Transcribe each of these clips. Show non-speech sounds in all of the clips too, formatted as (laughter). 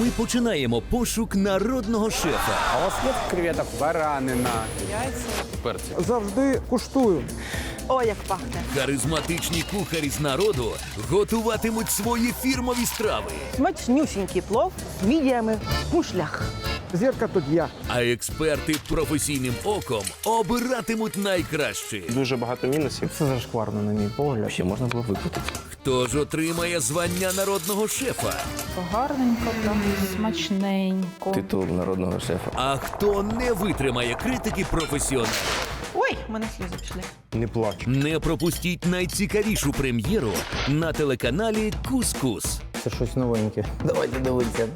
Ми починаємо пошук народного шефа. А у вас нет креветок? Баранина. Перці. Завжди куштую. О, як пахне. Харизматичні кухарі з народу готуватимуть свої фірмові страви. Смачнюсінький плов з мідіями в мушлях. Зірка тут я. А експерти професійним оком обиратимуть найкраще. Дуже багато мінусів. Це зашкварно, на мій погляд. Ще можна було випити. Хто ж отримає звання народного шефа? Гарненько, там, смачненько. Титул народного шефа. А хто не витримає критики професіоналів? Ой, в мене сльози пішли. Не плач. Не пропустіть найцікавішу прем'єру на телеканалі Кускус. Це щось новеньке. Давайте дивитися.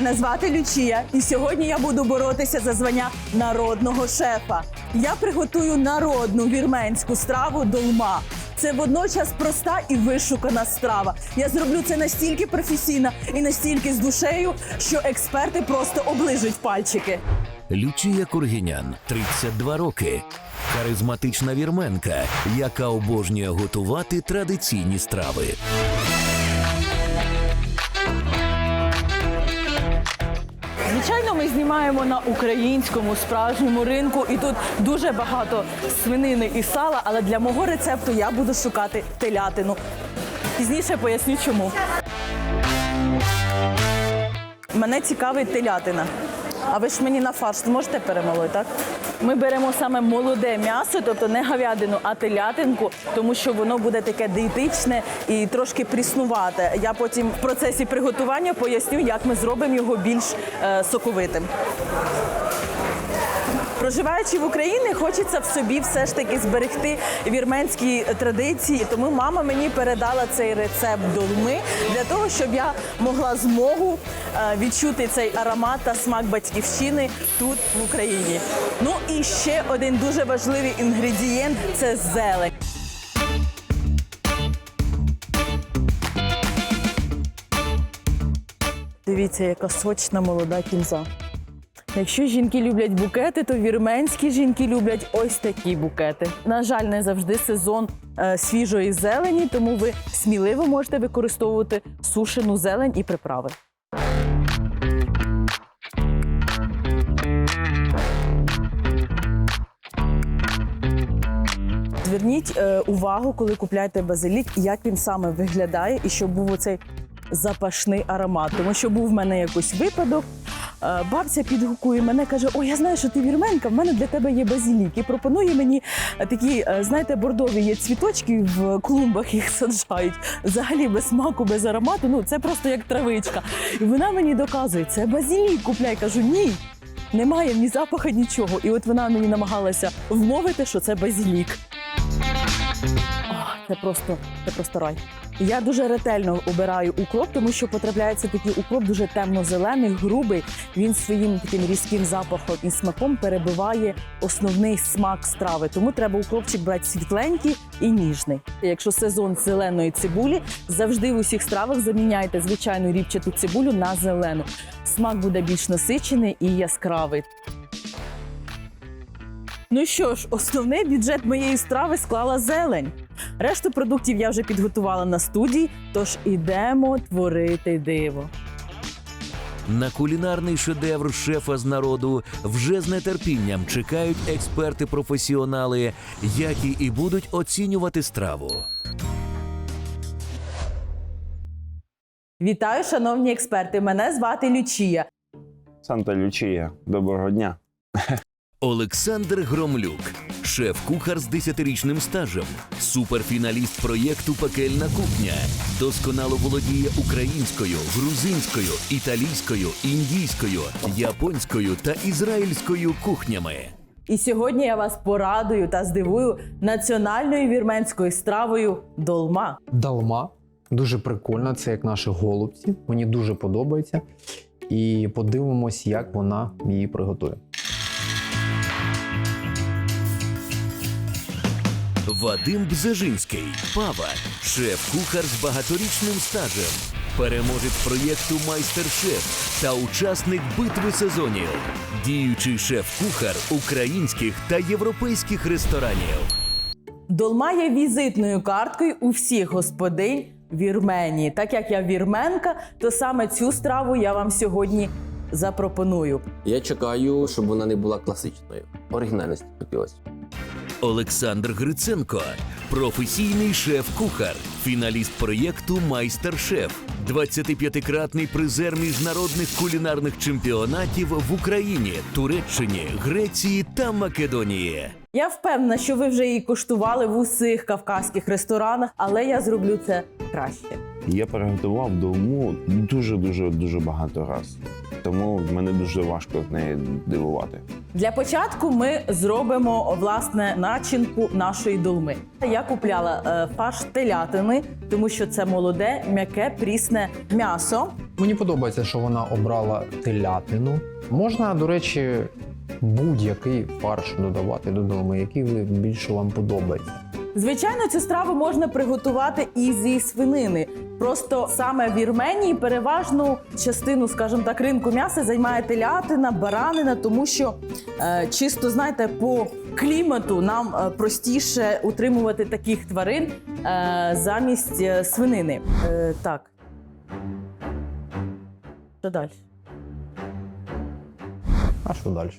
Мене звати Лючія, і сьогодні я буду боротися за звання народного шефа. Я приготую народну вірменську страву долма. Це водночас проста і вишукана страва. Я зроблю це настільки професійно і настільки з душею, що експерти просто оближуть пальчики. Лючія Кургінян, 32 роки. Харизматична вірменка, яка обожнює готувати традиційні страви. Звичайно, ми знімаємо на українському справжньому ринку, і тут дуже багато свинини і сала. Але для мого рецепту я буду шукати телятину. Пізніше поясню, чому. Мене цікавить телятина. А ви ж мені на фарш можете перемолоти, так? Ми беремо саме молоде м'ясо, тобто не говядину, а телятинку, тому що воно буде таке диетичне і трошки пріснувате. Я потім в процесі приготування поясню, як ми зробимо його більш е, соковитим. Проживаючи в Україні, хочеться в собі все ж таки зберегти вірменські традиції. Тому мама мені передала цей рецепт долми для того, щоб я могла змогу е, відчути цей аромат та смак батьківщини тут в Україні. Ну і ще один дуже важливий інгредієнт це зелень. Дивіться, яка сочна молода кінза. Якщо жінки люблять букети, то вірменські жінки люблять ось такі букети. На жаль, не завжди сезон е, свіжої зелені, тому ви сміливо можете використовувати сушену зелень і приправи. Зверніть е, увагу, коли купляєте базилік, як він саме виглядає, і щоб був оцей запашний аромат. Тому що був в мене якийсь випадок. е, Бабця підгукує мене, каже: О, я знаю, що ти вірменка, в мене для тебе є базилік. І пропонує мені е, такі, е, знаєте, бордові є цвіточки в клумбах їх саджають. Взагалі без смаку, без аромату. Ну це просто як травичка. І вона мені доказує, це базилік купляй. Кажу, ні. Немає ні запаха, нічого. І от вона мені намагалася вмовити, що це базилік. Ох, Це просто, це просто рай. Я дуже ретельно обираю укроп, тому що потрапляється такий укроп дуже темно-зелений, грубий. Він своїм таким різким запахом і смаком перебиває основний смак страви. Тому треба укропчик брати світленький і ніжний. Якщо сезон зеленої цибулі, завжди в усіх стравах заміняйте звичайну ріпчату цибулю на зелену. Смак буде більш насичений і яскравий. Ну що ж, основний бюджет моєї страви склала зелень. Решту продуктів я вже підготувала на студії, тож ідемо творити диво. На кулінарний шедевр шефа з народу вже з нетерпінням чекають експерти-професіонали, які і будуть оцінювати страву. Вітаю, шановні експерти! Мене звати Лючія. Санта Лючія, доброго дня. Олександр Громлюк, шеф-кухар з 10-річним стажем, суперфіналіст проєкту Пекельна кухня. Досконало володіє українською, грузинською, італійською, індійською, японською та ізраїльською кухнями. І сьогодні я вас порадую та здивую національною вірменською стравою долма. Далма. Дуже прикольно, це як наші голубці. Мені дуже подобається. І подивимось, як вона її приготує. Вадим Бзежинський, Пава, шеф-кухар з багаторічним стажем. переможець проєкту Майстер-шеф та учасник битви сезонів, діючий шеф-кухар українських та європейських ресторанів. Долма є візитною карткою у всіх господинь Вірменії. Так як я вірменка, то саме цю страву я вам сьогодні запропоную. Я чекаю, щоб вона не була класичною. Оригінальності хотілося. Олександр Гриценко, професійний шеф-кухар, фіналіст проєкту Майстер-шеф, 25-кратний призер міжнародних кулінарних чемпіонатів в Україні, Туреччині, Греції та Македонії. Я впевнена, що ви вже її коштували в усіх кавказьких ресторанах, але я зроблю це краще. Я переготував долму дуже дуже дуже багато разів. Тому мене дуже важко з неї дивувати. Для початку ми зробимо власне начинку нашої долми. Я купляла е, фарш телятини, тому що це молоде, м'яке, прісне м'ясо. Мені подобається, що вона обрала телятину. Можна, до речі, будь-який фарш додавати додому, який ви більше вам подобається. Звичайно, цю страву можна приготувати і зі свинини. Просто саме в Вірменії переважну частину, скажімо так, ринку м'яса займає телятина, баранина, тому що е, чисто знаєте, по клімату нам е, простіше утримувати таких тварин е, замість е, свинини. Е, так. Що далі? А що далі?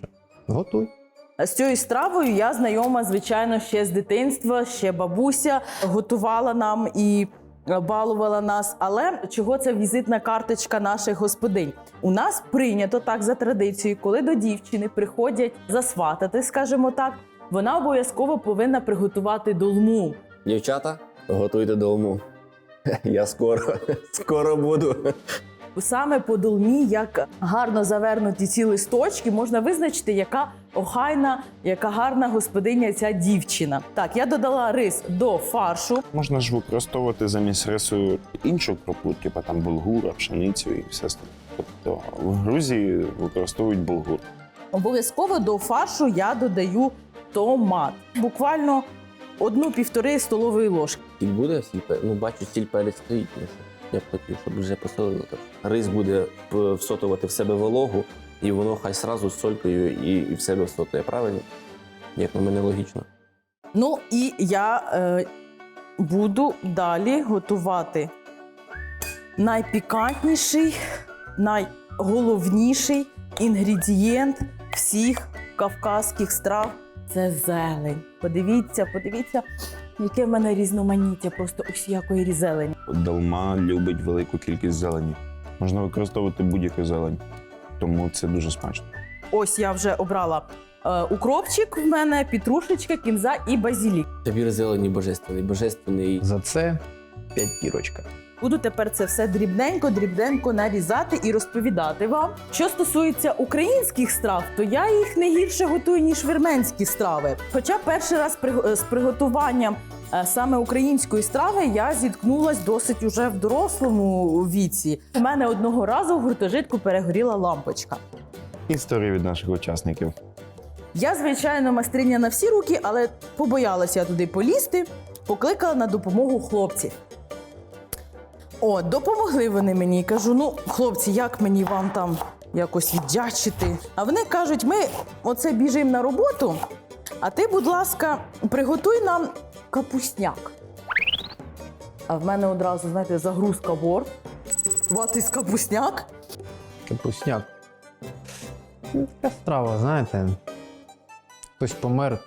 Готуй. З цією стравою я знайома, звичайно, ще з дитинства. Ще бабуся готувала нам і балувала нас. Але чого це візитна карточка наших господинь? У нас прийнято так за традицією, коли до дівчини приходять засватати, скажімо так, вона обов'язково повинна приготувати долму. Дівчата, готуйте дому. (laughs) Я скоро, (laughs) скоро буду. Саме по долмі, як гарно завернуті ці листочки, можна визначити, яка охайна, яка гарна господиня ця дівчина. Так, я додала рис до фаршу. Можна ж використовувати замість рису іншу крупу, типу там булгура, пшеницю і все. Тобто в Грузії використовують булгур. Обов'язково до фаршу я додаю томат. Буквально одну-півтори столової ложки. Сіль буде сіль Ну, бачу, сіль перець стоїть. Я б хотів, щоб вже посолило. Рис буде всотувати в себе вологу, і воно хай сразу з солькою і, і в себе всотує. Правильно? Як на мене логічно. Ну і я е, буду далі готувати найпікантніший, найголовніший інгредієнт всіх кавказьких страв це зелень. Подивіться, подивіться, яке в мене різноманіття просто усіякої зелені. Долма любить велику кількість зелені. Можна використовувати будь-яку зелень, тому це дуже смачно. Ось я вже обрала е, укропчик в мене, петрушечка, кінза і базілік. Табір зелені божественний, божественний. За це п'ятірочка. Буду тепер це все дрібненько, дрібненько нарізати і розповідати вам. Що стосується українських страв, то я їх не гірше готую, ніж вірменські страви. Хоча перший раз при- з приготуванням е, саме української страви я зіткнулась досить уже в дорослому віці. У мене одного разу в гуртожитку перегоріла лампочка. Історії від наших учасників. Я, звичайно, майстриня на всі руки, але побоялася туди полізти, покликала на допомогу хлопців. О, допомогли вони мені. Кажу: ну, хлопці, як мені вам там якось віддячити? А вони кажуть: ми оце біжимо на роботу, а ти, будь ласка, приготуй нам капусняк. А в мене одразу, знаєте, загрузка борт. Ватись капусняк. Капусняк. Ну, Така страва, знаєте. Хтось помер,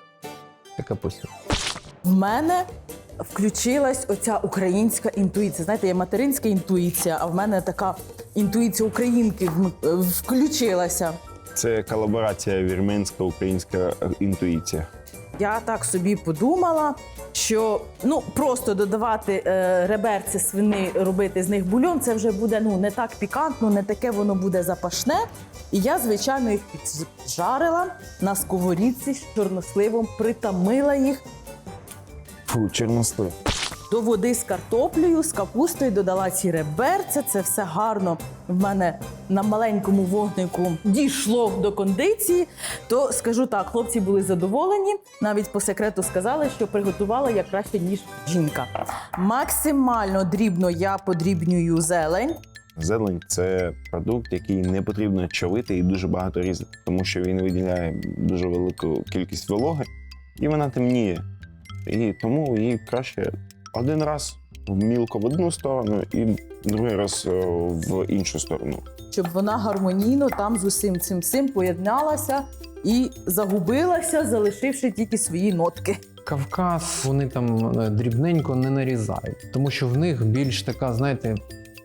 це капусняк. В мене включилась оця українська інтуїція. Знаєте, є материнська інтуїція, а в мене така інтуїція українки вм- включилася. Це колаборація вірменська українська інтуїція. Я так собі подумала, що ну просто додавати е, реберці свини, робити з них бульон, це вже буде ну не так пікантно, не таке воно буде запашне. І я, звичайно, їх піджарила на сковорідці з чорносливом, притамила їх. Фу, чорнослив. До води з картоплею, з капустою, додала ці реберця. Це все гарно в мене на маленькому вогнику дійшло до кондиції. То скажу так, хлопці були задоволені. Навіть по секрету сказали, що приготувала я краще, ніж жінка. Максимально дрібно я подрібнюю зелень. Зелень це продукт, який не потрібно човити і дуже багато різати, тому що він виділяє дуже велику кількість вологи, і вона темніє. І тому її краще один раз мілко в одну сторону і другий раз е, в іншу сторону. щоб вона гармонійно там з усім цим всім поєдналася і загубилася, залишивши тільки свої нотки. Кавказ вони там е, дрібненько не нарізають, тому що в них більш така, знаєте,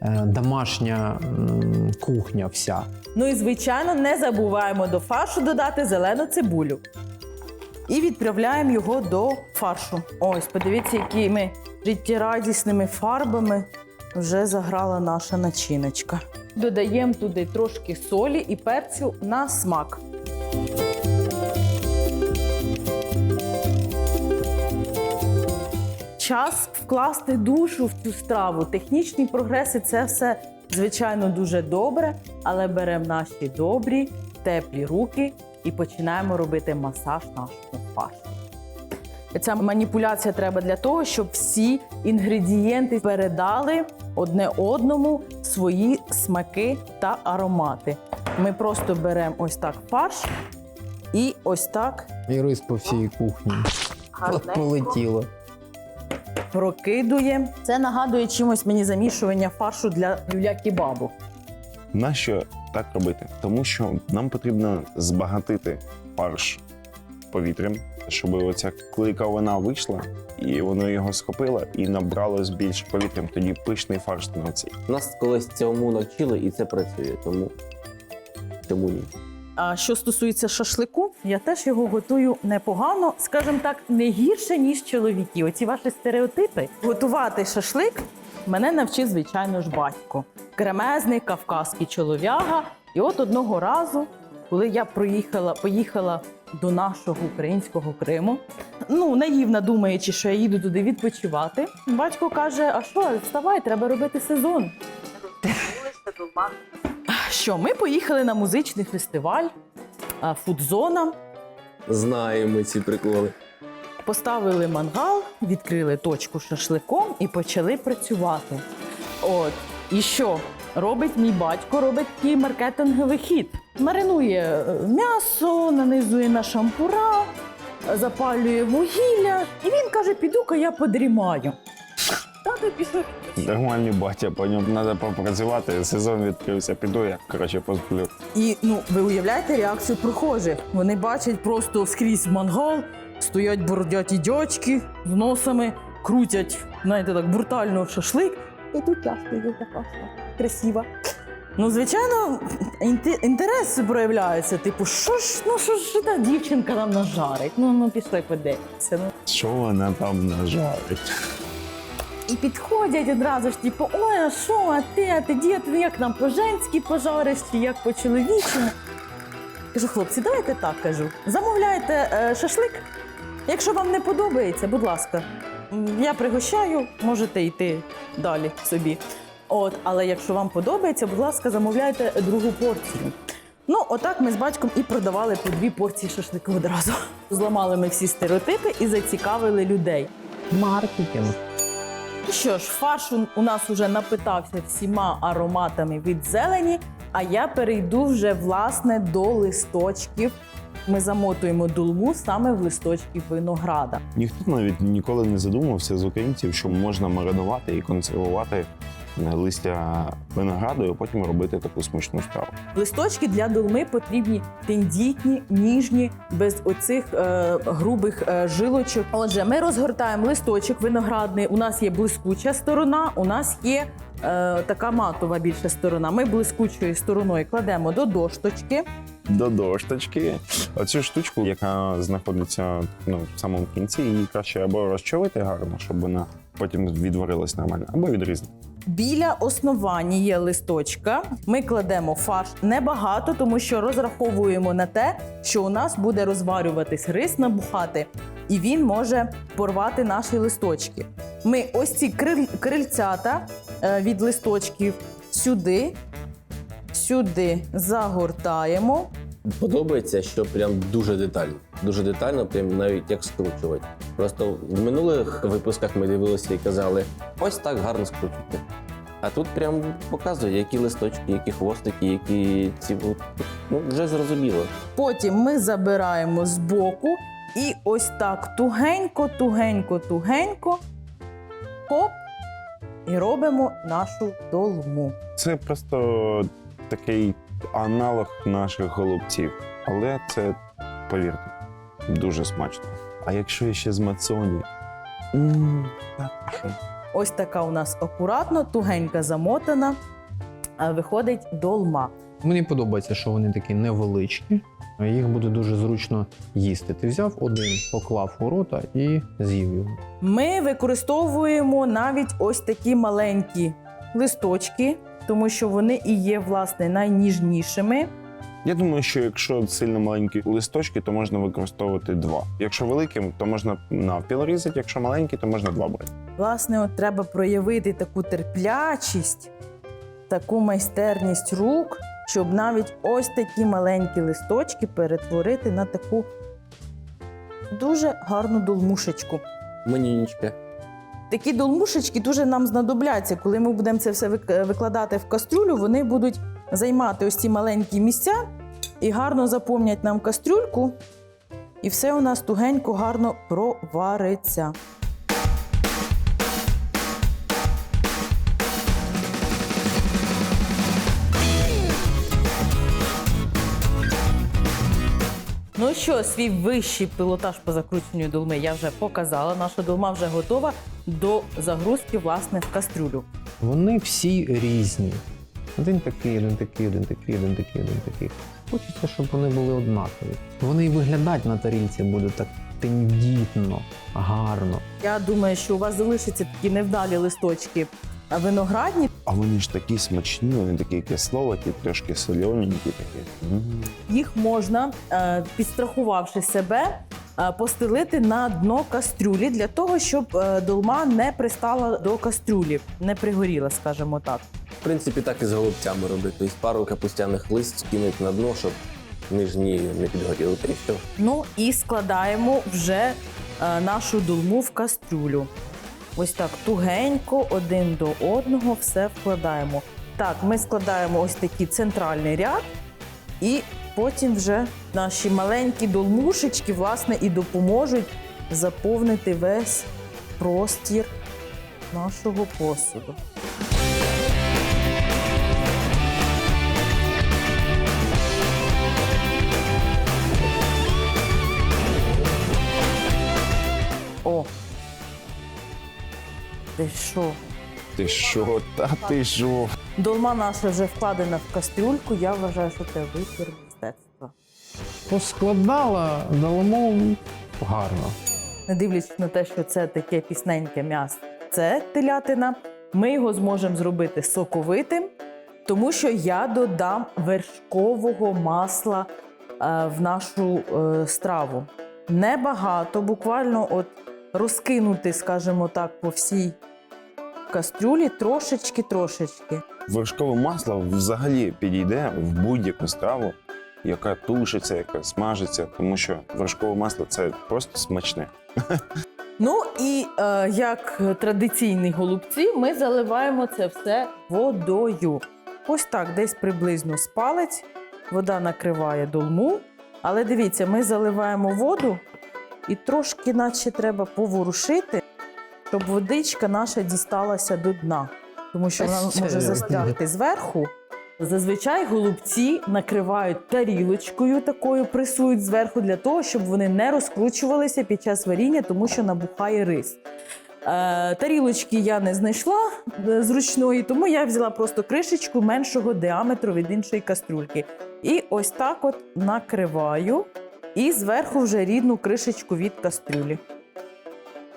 е, домашня кухня вся. Ну і звичайно, не забуваємо до фаршу додати зелену цибулю. І відправляємо його до фаршу. Ось, подивіться, якими життєрадісними фарбами вже заграла наша начиночка. Додаємо туди трошки солі і перцю на смак. час вкласти душу в цю страву. Технічні прогреси це все звичайно дуже добре, але беремо наші добрі, теплі руки і починаємо робити масаж нашому фаршу. Ця маніпуляція треба для того, щоб всі інгредієнти передали одне одному свої смаки та аромати. Ми просто беремо ось так фарш і ось так І рис по всій кухні полетіло. прокидує. Це нагадує чимось мені замішування фаршу для люля-кебабу. Нащо так робити? Тому що нам потрібно збагатити фарш повітрям, щоб оця клейковина вийшла, і воно його схопило і набралось більше повітрям. Тоді пишний фарш становиться. Нас колись цьому навчили і це працює, тому чому ні? А що стосується шашлику, я теж його готую непогано, скажімо так, не гірше, ніж чоловіки. Оці ваші стереотипи. Готувати шашлик мене навчив, звичайно ж, батько. Кремезний кавказький чолов'яга. І от одного разу, коли я проїхала, поїхала до нашого українського Криму, ну наївно думаючи, що я їду туди відпочивати, батько каже: А що, вставай, треба робити сезон. Що ми поїхали на музичний фестиваль Фудзона, Знаємо ці приколи. поставили мангал, відкрили точку шашликом і почали працювати. От і що робить мій батько? Робить такий маркетинговий хід. Маринує е, м'ясо, нанизує на шампура, запалює вугілля, і він каже: піду-ка я подрімаю. Тато пішов. Нормальний батя, по ньому треба попрацювати. Сезон відкрився, піду я коротше посплю. І ну, ви уявляєте реакцію прохожих? Вони бачать просто скрізь мангал, стоять бородяті дядьки з носами, крутять, знаєте, так брутально шашлик. І тут я стою така вся красива. Ну, звичайно, інте- інтерес проявляється. Типу, що ж, ну що ж та дівчинка нам нажарить? Ну, ну пішли подивитися. Ну. Що вона там нажарить? І підходять одразу ж, типу, ой, а що, а ти, а ти дід, ти як нам по-женськи пожариш, чи як по-чоловічому? Кажу, хлопці, давайте так кажу. Замовляйте е, шашлик. Якщо вам не подобається, будь ласка, м, я пригощаю, можете йти далі собі. От, але якщо вам подобається, будь ласка, замовляйте другу порцію. Ну, отак ми з батьком і продавали по дві порції шашлику одразу. (laughs) Зламали ми всі стереотипи і зацікавили людей. Маркетинг. Ну Що ж, фарш у- нас уже напитався всіма ароматами від зелені, а я перейду вже власне до листочків. Ми замотуємо дулму саме в листочки винограда. Ніхто навіть ніколи не задумався з українців, що можна маринувати і консервувати листя винограду, і потім робити таку смачну страву. Листочки для долми потрібні тендітні, ніжні, без оцих е, грубих е, жилочок. Отже, ми розгортаємо листочок виноградний. У нас є блискуча сторона, у нас є е, така матова більша сторона. Ми блискучою стороною кладемо до дошточки. До дошточки. Оцю штучку, яка знаходиться ну, в самому кінці, її краще або розчавити гарно, щоб вона потім відварилась нормально, або відрізати. Біля основання листочка. Ми кладемо фарш небагато, тому що розраховуємо на те, що у нас буде розварюватись рис, набухати, і він може порвати наші листочки. Ми ось ці криль- крильцята е, від листочків сюди, сюди загортаємо. Подобається, що прям дуже детально. Дуже детально, прям навіть як скручувати. Просто в минулих випусках ми дивилися і казали, ось так гарно скручуйте. А тут прям показує, які листочки, які хвостики, які ці. Ну, вже зрозуміло. Потім ми забираємо з боку і ось так тугенько, тугенько, тугенько. Хоп. І робимо нашу долму. Це просто такий аналог наших голубців. Але це, повірте, дуже смачно. А якщо ще з мацоні. Ось така у нас акуратно, тугенька замотана. а Виходить долма. Мені подобається, що вони такі невеличкі. Їх буде дуже зручно їсти. Ти взяв один, поклав у рота і з'їв його. Ми використовуємо навіть ось такі маленькі листочки, тому що вони і є власне найніжнішими. Я думаю, що якщо сильно маленькі листочки, то можна використовувати два. Якщо великі, то можна навпіл різати, якщо маленькі, то можна два брати. Власне, от треба проявити таку терплячість, таку майстерність рук, щоб навіть ось такі маленькі листочки перетворити на таку дуже гарну долмушечку. Манюнечка. Такі долмушечки дуже нам знадобляться. Коли ми будемо це все викладати в кастрюлю, вони будуть займати ось ці маленькі місця і гарно заповнять нам кастрюльку, і все у нас тугенько гарно провариться. Ну що, свій вищий пілотаж по закрученню долми я вже показала. Наша долма вже готова до загрузки власне в кастрюлю. Вони всі різні. Один такий, один такий, один такий, один такий, один такий. Хочеться, щоб вони були однакові. Вони і виглядають на тарілці буде так тендітно, гарно. Я думаю, що у вас залишаться такі невдалі листочки виноградні. А вони ж такі смачні, вони такі кисловаті, трошки солененькі такі. Їх можна, е, підстрахувавши себе, е, постелити на дно кастрюлі для того, щоб е, долма не пристала до кастрюлі, не пригоріла, скажімо так. В принципі, так і з голубцями робити. Тобто пару капустяних лист скинуть на дно, щоб нижні не підгоріли. Та й все. Ну і складаємо вже нашу долму в кастрюлю. Ось так тугенько, один до одного все вкладаємо. Так, ми складаємо ось такий центральний ряд, і потім вже наші маленькі долмушечки, власне, і допоможуть заповнити весь простір нашого посуду. Ти що? Ти що, та ти що? Долма наша вже вкладена в кастрюльку. Я вважаю, що це витвір мистецтва. Поскладала, доломов гарно. Не дивлячись на те, що це таке пісненьке м'ясо, це телятина. Ми його зможемо зробити соковитим, тому що я додам вершкового масла е, в нашу е, страву. Небагато, буквально от розкинути, скажімо так, по всій кастрюлі трошечки-трошечки. Вершкове масло взагалі підійде в будь-яку страву, яка тушиться, яка смажиться, тому що вершкове масло це просто смачне. Ну і е, як традиційні голубці, ми заливаємо це все водою. Ось так, десь приблизно з палець. Вода накриває долму. Але дивіться, ми заливаємо воду і трошки, наче треба поворушити, щоб водичка наша дісталася до дна. Тому що вона може застрягти зверху. Зазвичай голубці накривають тарілочкою такою, пресують зверху для того, щоб вони не розкручувалися під час варіння, тому що набухає рис. Е, тарілочки я не знайшла е, зручної, тому я взяла просто кришечку меншого діаметру від іншої каструльки. І ось так от накриваю. І зверху вже рідну кришечку від кастрюлі.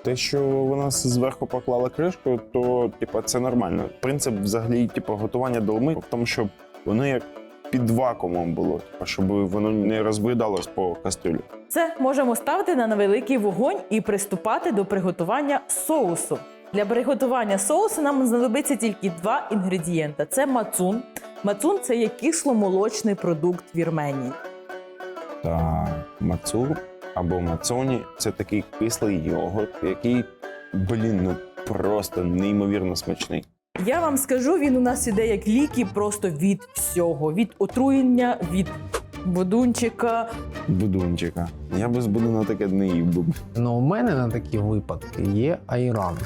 Те, що вона зверху поклала кришку, то типа це нормально. Принцип взагалі, типу, готування долми в тому, щоб воно як під вакуумом було, типу, щоб воно не розбридалось по кастрюлі. Це можемо ставити на невеликий вогонь і приступати до приготування соусу. Для приготування соусу нам знадобиться тільки два інгредієнта: це мацун. Мацун це є кисломолочний продукт Вірменії. Та мацу або мацоні це такий кислий йогурт, який, блін, ну просто неймовірно смачний. Я вам скажу, він у нас іде як ліки просто від всього: від отруєння, від будунчика. Будунчика. Я без будуна таке не їв би. Ну, у мене на такі випадки є айран.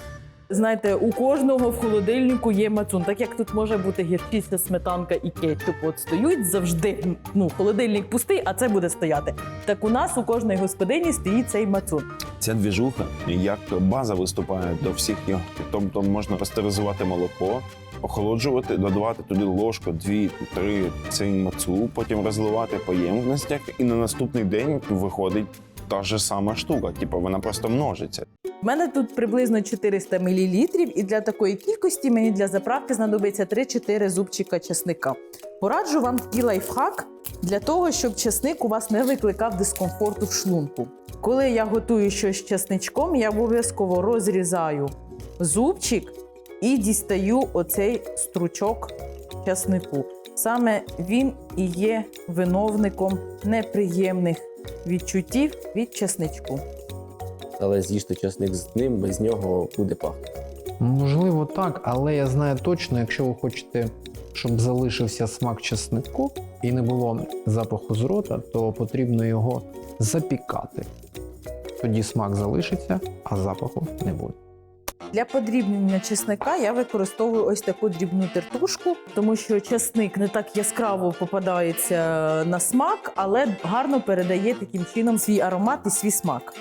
Знаєте, у кожного в холодильнику є мацун. Так як тут може бути гірчиця, сметанка і кетчуп, от стоють завжди. Ну, холодильник пустий, а це буде стояти. Так у нас у кожної господині стоїть цей мацун. Ця двіжуха як база виступає до всіх йогуртів. Тобто можна пастеризувати молоко, охолоджувати, додавати туди ложку, дві, три цей мацу, потім розливати по ємностях, і на наступний день виходить та ж сама штука. Типу вона просто множиться. У мене тут приблизно 400 мл, і для такої кількості мені для заправки знадобиться 3-4 зубчика чесника. Пораджу вам такий лайфхак для того, щоб чесник у вас не викликав дискомфорту в шлунку. Коли я готую щось з чесничком, я обов'язково розрізаю зубчик і дістаю оцей стручок чеснику. Саме він і є виновником неприємних відчуттів від чесничку. Але з'їжте часник з ним, без нього буде пахнути. Можливо, так, але я знаю точно, якщо ви хочете, щоб залишився смак чеснику і не було запаху з рота, то потрібно його запікати. Тоді смак залишиться, а запаху не буде. Для подрібнення чесника я використовую ось таку дрібну тертушку, тому що чесник не так яскраво попадається на смак, але гарно передає таким чином свій аромат і свій смак.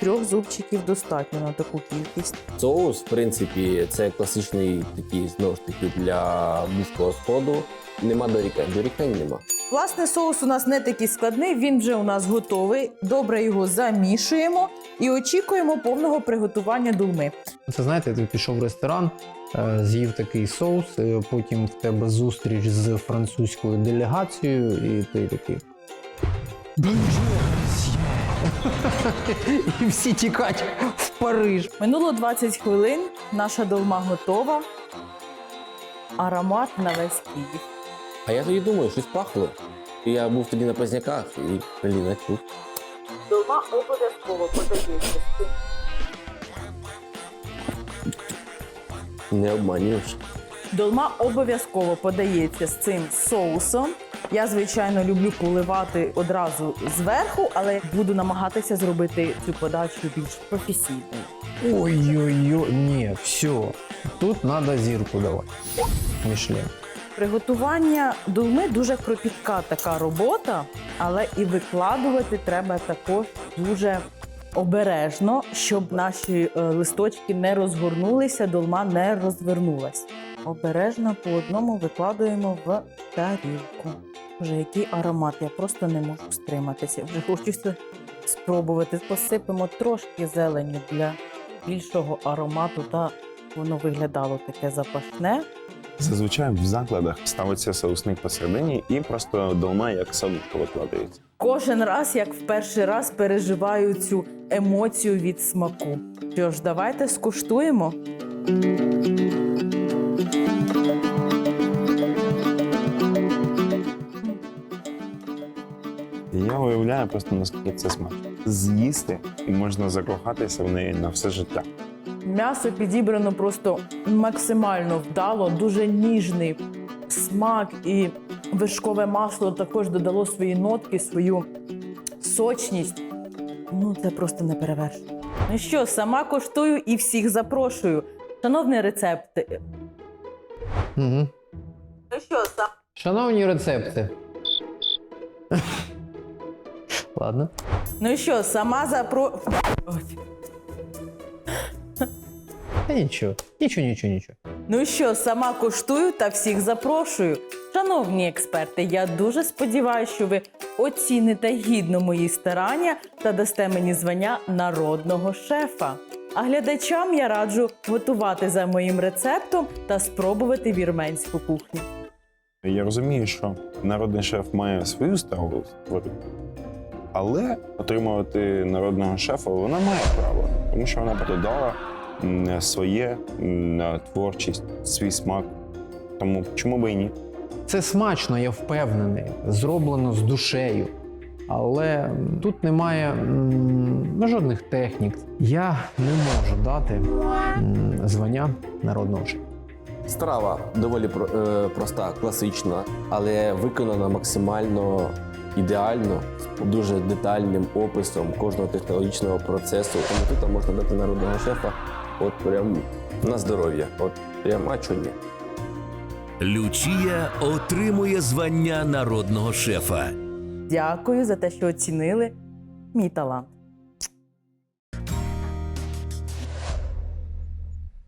Трьох зубчиків достатньо на таку кількість. Соус, в принципі, це класичний такий знову ж таки для близького сходу. Нема дорікань. Дорікань нема. Власне, соус у нас не такий складний, він вже у нас готовий. Добре його замішуємо і очікуємо повного приготування дулми. Це знаєте, ти пішов в ресторан, е, з'їв такий соус, е, потім в тебе зустріч з французькою делегацією, і ти такий. (laughs) І всі тікать в Париж. Минуло 20 хвилин, наша долма готова. Аромат на весь Київ. А я тоді думаю, щось пахло. І я був тоді на Позняках і блін, я чув. Долма обов'язково подається. Не обманюєш. Долма обов'язково подається з цим соусом. Я, звичайно, люблю поливати одразу зверху, але буду намагатися зробити цю подачу більш професійною. Ой-ой-ой, ні, все. Тут треба зірку давати. Мішлен. Приготування долми дуже кропітка така робота, але і викладувати треба також дуже обережно, щоб наші е, листочки не розгорнулися, долма не розвернулась. Обережно по одному викладуємо в тарілку. Вже який аромат, я просто не можу стриматися. Вже хочеться спробувати. Посипемо трошки зеленю для більшого аромату, та воно виглядало таке запашне. Зазвичай в закладах ставиться соусник посередині і просто долма як солодко викладається. Кожен раз, як в перший раз, переживаю цю емоцію від смаку. Що ж, давайте скуштуємо. Уявляю просто наскільки це смачно. З'їсти і можна закохатися в неї на все життя. М'ясо підібрано просто максимально вдало, дуже ніжний смак і вишкове масло також додало свої нотки, свою сочність. Ну, це просто не перевершено. Ну що, сама коштую і всіх запрошую. Шановний рецепт. Угу. Ну що, сам Шановні рецепти. Ладно. Ну що, сама запро. Та нічого, нічого, нічого, нічого. Ну що, сама коштую та всіх запрошую. Шановні експерти, я дуже сподіваюся, що ви оціните гідно мої старання та дасте мені звання народного шефа. А глядачам я раджу готувати за моїм рецептом та спробувати вірменську кухню. Я розумію, що народний шеф має свою страву створити, але отримувати народного шефа вона має право, тому що вона додала своє, творчість, свій смак. Тому чому би і ні? Це смачно, я впевнений, зроблено з душею. Але тут немає м, ну, жодних технік. Я не можу дати м, звання народного шефа. Страва доволі про- е, проста, класична, але виконана максимально ідеально, з дуже детальним описом кожного технологічного процесу. Тому тут можна дати народного шефа от прям на здоров'я. От прям а чого ні. Лючія отримує звання народного шефа. Дякую за те, що оцінили мій талант.